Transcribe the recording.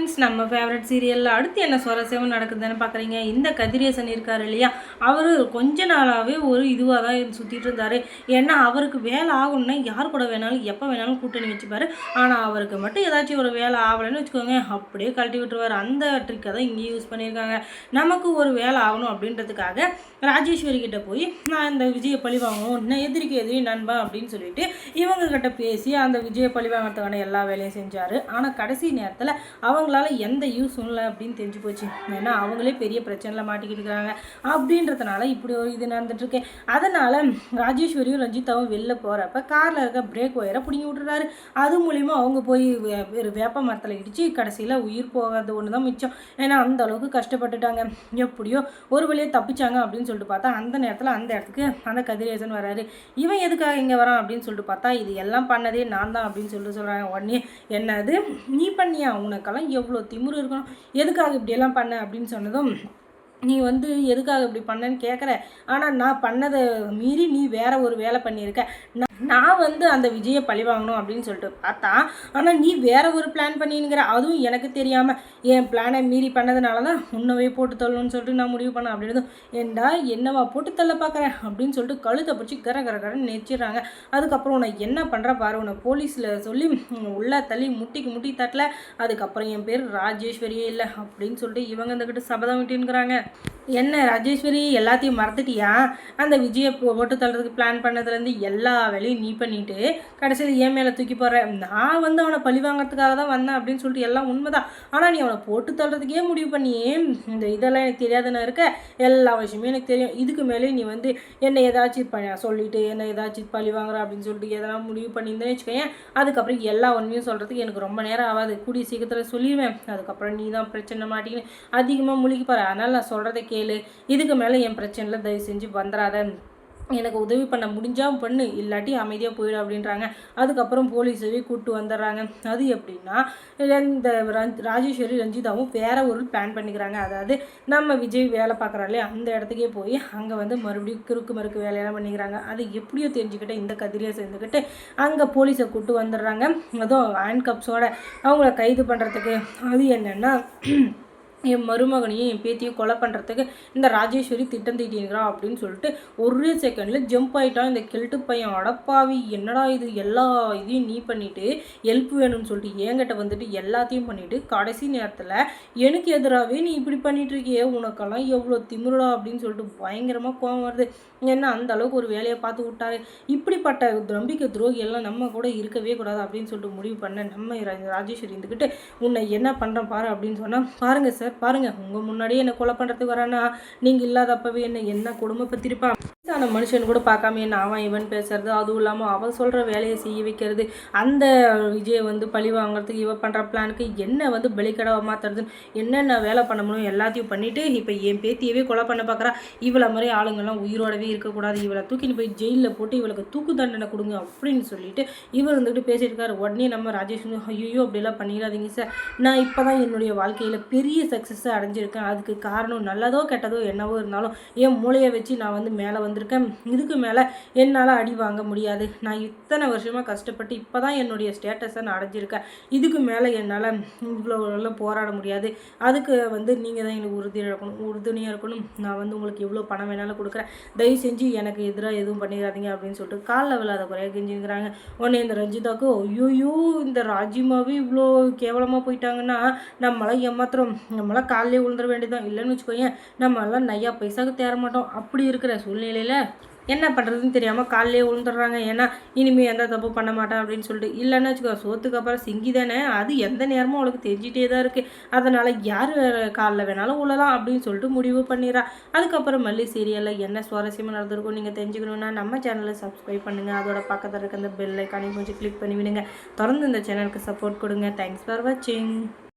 Friends நம்ம favourite சீரியலில் அடுத்து என்ன சுவாரஸ்யமும் நடக்குதுன்னு பார்க்குறீங்க இந்த கதிரேசன் இருக்கார் இல்லையா? அவர் கொஞ்ச நாளாகவே ஒரு இதுவாக தான் சுற்றிட்டு இருந்தார். ஏன்னா அவருக்கு வேலை ஆகணும்னா யார் கூட வேணாலும் எப்போ வேணாலும் கூட்டணி வச்சுப்பாரு. ஆனால் அவருக்கு மட்டும் ஏதாச்சும் ஒரு வேலை ஆகலைன்னு வச்சுக்கோங்க அப்படியே கழட்டி விட்டுருவார். அந்த ட்ரிக்கை தான் இங்கேயும் யூஸ் பண்ணியிருக்காங்க. நமக்கு ஒரு வேலை ஆகணும் அப்படின்றதுக்காக ராஜேஸ்வரி கிட்ட போய் நான் இந்த விஜயை பழி வாங்கணும் எதிரிக்கு எதிரி நண்பன் அப்படின்னு சொல்லிட்டு இவங்க கிட்ட பேசி அந்த விஜய பழி வாங்கிறதுக்கான எல்லா வேலையும் செஞ்சார். ஆனால் கடைசி நேரத்தில் அவங்க அவங்களால எந்த யூஸும் இல்லை அப்படின்னு தெரிஞ்சு போச்சு. ஏன்னா அவங்களே பெரிய பிரச்சனையில் மாட்டிக்கிட்டு இருக்காங்க அப்படின்றதுனால இப்படி ஒரு இது நடந்துட்டுருக்கு அதனால் ராஜேஸ்வரியும் ரஞ்சிதாவும் வெளில போகிறப்ப காரில் இருக்க பிரேக் ஒயரை பிடிங்கி விட்டுறாரு. அது மூலிமா அவங்க போய் வே- ஒரு வேப்ப மரத்தில் இடித்து கடைசியில் உயிர் போகாத ஒன்று தான் மிச்சம். ஏன்னா அந்த அளவுக்கு கஷ்டப்பட்டுட்டாங்க. எப்படியோ ஒரு வழியே தப்பிச்சாங்க அப்படின்னு சொல்லிட்டு பார்த்தா அந்த நேரத்தில் அந்த இடத்துக்கு அந்த கதிரேசன் வராரு. இவன் எதுக்காக இங்கே வரான் அப்படின்னு சொல்லிட்டு பார்த்தா இது எல்லாம் பண்ணதே நான் தான் அப்படின்னு சொல்லிட்டு சொல்கிறாங்க உடனே என்னது? நீ பண்ணியா உனக்கெல்லாம் எவ்வளோ திமுரு இருக்கணும்? எதுக்காக இப்படியெல்லாம் பண்ண அப்படின்னு சொன்னதும் நீ வந்து எதுக்காக இப்படி பண்ணேன்னு கேட்குற. ஆனால் நான் பண்ணதை மீறி நீ வேற ஒரு வேலை பண்ணியிருக்க. நான் வந்து அந்த விஜயை பழி வாங்கணும் அப்படின்னு சொல்லிட்டு பார்த்தா ஆனால் நீ வேற ஒரு பிளான் பண்ணினுங்கிற அதுவும் எனக்கு தெரியாமல் என் பிளானை மீறி பண்ணதுனால தான் உன்னவே போட்டு தள்ளணும்னு சொல்லிட்டு நான் முடிவு பண்ணேன். அப்படின்னதும் ஏண்டா என்னவா போட்டு தள்ள பார்க்குறேன் அப்படின்னு சொல்லிட்டு கழுத்தை பிடிச்சி கர கர கரன்னு நெச்சிடுறாங்க அதுக்கப்புறம் உன்னை என்ன பண்ணுற பாரு உன்னை போலீஸில் சொல்லி உள்ளே தள்ளி முட்டிக்கு முட்டி தட்டல. அதுக்கப்புறம் என் பேர் ராஜேஸ்வரியே இல்லை அப்படின்னு சொல்லிட்டு இவங்க இருந்துக்கிட்டு சபதம் விட்டுங்கிறாங்க என்ன ராஜேஸ்வரி எல்லாத்தையும் மறந்துட்டியா? அந்த விஜயை போட்டு தள்ளுறதுக்கு பிளான் பண்ணதுலேருந்து எல்லா வேலையும் நீ பண்ணிட்டு கடைசியில் ஏன் மேலே தூக்கி போடுற. நான் வந்து அவனை பழி வாங்குறதுக்காக தான் வந்தேன் அப்படின்னு சொல்லிட்டு எல்லாம் உண்மைதான். ஆனால் நீ அவனை போட்டு தள்ளுறதுக்கே முடிவு பண்ணியே. இந்த இதெல்லாம் எனக்கு தெரியாதுன்னு இருக்க. எல்லா விஷயமும் எனக்கு தெரியும். இதுக்கு மேலே நீ வந்து என்னை ஏதாச்சும் பண்ண சொல்லிட்டு என்னை ஏதாச்சும் பழி வாங்குற அப்படின்னு சொல்லிட்டு எதனா முடிவு பண்ணியிருந்தேன்னு வச்சுக்கோயேன். அதுக்கப்புறம் எல்லா உண்மையும் சொல்கிறதுக்கு எனக்கு ரொம்ப நேரம் ஆகாது. கூடிய சீக்கிரத்தில் சொல்லிடுவேன் அதுக்கப்புறம் நீ தான் பிரச்சனை மாட்டிக்கின்னு அதிகமாக முழிக்க போகிற அதனால் நான் சொல்கிறத கேளு. இதுக்கு மேலே என் பிரச்சனையில் தயவு செஞ்சு வந்துடாத எனக்கு உதவி பண்ண முடிஞ்சால் பண்ணு. இல்லாட்டி அமைதியாக போயிடு அப்படின்றாங்க. அதுக்கப்புறம் போலீஸவே கூப்பிட்டு வந்துடுறாங்க. அது எப்படின்னா இந்த ராஜேஸ்வரி ரஞ்சிதாவும் வேற ஒரு பிளான் பண்ணிக்கிறாங்க. அதாவது நம்ம விஜய் வேலை பார்க்குறாங்களே அந்த இடத்துக்கே போய் அங்கே வந்து மறுபடியும் கிறுக்கு மறுக்கு வேலையெல்லாம் பண்ணிக்கிறாங்க. அது எப்படியோ தெரிஞ்சுக்கிட்டு இந்த கதிரியை சேர்ந்துக்கிட்டு அங்கே போலீஸை கூப்பிட்டு வந்துடுறாங்க. அதுவும் ஹேண்ட் கப்ஸோட அவங்கள கைது பண்ணுறதுக்கு அது என்னென்னா என் மருமகனையும் என் பேத்தியும் கொலை பண்ணுறதுக்கு இந்த ராஜேஸ்வரி திட்டம் தீட்டிங்கிறான் அப்படின்னு சொல்லிட்டு ஒரே செகண்டில் ஜம்ப் ஆகிட்டான் இந்த கெல்ட்டு பையன் அடப்பாவி என்னடா இது? எல்லா இதையும் நீ பண்ணிவிட்டு ஹெல்ப் வேணும்னு சொல்லிட்டு என்கிட்ட வந்துட்டு எல்லாத்தையும் பண்ணிவிட்டு கடைசி நேரத்தில் எனக்கு எதிராகவே நீ இப்படி பண்ணிகிட்ருக்கியே உனக்கெல்லாம் எவ்வளோ திமிருடா அப்படின்னு சொல்லிட்டு பயங்கரமாக கோவம் வருது. ஏன்னா அந்த அளவுக்கு ஒரு வேலையை பார்த்து விட்டாரு. இப்படிப்பட்ட நம்பிக்கை துரோகி எல்லாம் நம்ம கூட இருக்கவே கூடாது அப்படின்னு சொல்லிட்டு முடிவு பண்ண நம்ம ராஜேஸ்வரி இருந்துக்கிட்டு உன்னை என்ன பண்ணுறேன் பாரு அப்படின்னு சொன்னால் பாருங்கள் சார் பாருங்க உங்கள் முன்னாடியே என்னை கொலை பண்ணுறதுக்கு வரானா? நீங்கள் இல்லாதப்பவே என்ன என்ன கொடுமைப்பத்திருப்பா அந்த மனுஷன் கூட பார்க்காம என்ன அவன் இவன் பேசுறது. அதுவும் இல்லாமல் அவள் சொல்கிற வேலையை செய்ய வைக்கிறது. அந்த விஜயை வந்து பழி வாங்குறதுக்கு இவ பண்ணுற பிளானுக்கு என்ன வந்து பலிக்கடவை மாற்றுறதுன்னு என்னென்ன வேலை பண்ண முடியும் எல்லாத்தையும் பண்ணிவிட்டு இப்போ என் பேத்தியவே கொலை பண்ண பார்க்குறா இவளை மாதிரி ஆளுங்கள்லாம் உயிரோடவே இருக்கக்கூடாது. இவளை தூக்கின்னு போய் ஜெயிலில் போட்டு இவளுக்கு தூக்கு தண்டனை கொடுங்க அப்படின்னு சொல்லிட்டு இவர் வந்துட்டு பேசிட்டு இருக்காரு உடனே நம்ம ராஜேஷ் ஐயோ அப்படிலாம் பண்ணிடாதீங்க சார் நான் இப்போ தான் என்னுடைய வாழ்க்கையில் பெரிய சக்ஸஸை அடைஞ்சிருக்கேன். அதுக்கு காரணம் நல்லதோ கெட்டதோ என்னவோ இருந்தாலும் என் மூளையை வச்சு நான் வந்து மேலே வந்து வந்திருக்கேன். இதுக்கு மேலே என்னால் அடி வாங்க முடியாது. நான் இத்தனை வருஷமாக கஷ்டப்பட்டு இப்போ தான் என்னுடைய ஸ்டேட்டஸை நான் அடைஞ்சிருக்கேன். இதுக்கு மேலே என்னால் இவ்வளோ போராட முடியாது. அதுக்கு வந்து நீங்கள் தான் எனக்கு உறுதியாக இருக்கணும். உறுதுணையாக இருக்கணும். நான் வந்து உங்களுக்கு எவ்வளோ பணம் வேணாலும் கொடுக்குறேன். தயவு செஞ்சு எனக்கு எதிராக எதுவும் பண்ணிடாதீங்க அப்படின்னு சொல்லிட்டு காலில் விழாத குறையாக கெஞ்சிங்கிறாங்க உடனே இந்த ரஞ்சிதாக்கு ஐயோயோ இந்த ராஜிமாவே இவ்வளோ கேவலமாக போயிட்டாங்கன்னா நம்மளாம் ஏமாத்திரம் நம்மளாம் காலையிலே விழுந்துட வேண்டியதான் இல்லைன்னு வச்சுக்கோயேன் நம்மளாம் நையா பைசாக்கு தேர மாட்டோம். அப்படி இருக்கிற சூழ்நிலையில் என்ன பண்ணுறதுன்னு தெரியாமல் காலையிலே விழுந்துடுறாங்க ஏன்னா இனிமேல் எந்த தப்பு பண்ண மாட்டேன் அப்படின்னு சொல்லிட்டு. இல்லைன்னு வச்சுக்கோ சோத்துக்கு அப்புறம் சிங்கி தானே. அது எந்த நேரமும் அவளுக்கு தெரிஞ்சிட்டே தான் இருக்குது அதனால் யார் காலில் வேணாலும் விழலாம் அப்படின்னு சொல்லிட்டு முடிவு பண்ணிடுறா அதுக்கப்புறம் மல்லி சீரியலில் என்ன சுவாரஸ்யமாக நடந்திருக்கும் நீங்கள் தெரிஞ்சுக்கணுன்னா நம்ம சேனலை சப்ஸ்கிரைப் பண்ணுங்கள் அதோட பக்கத்தில் இருக்க அந்த பெல் ஐக்கானையும் கொஞ்சம் கிளிக் பண்ணி விடுங்க தொடர்ந்து இந்த சேனலுக்கு சப்போர்ட் கொடுங்க. தேங்க்ஸ் ஃபார் வாட்சிங்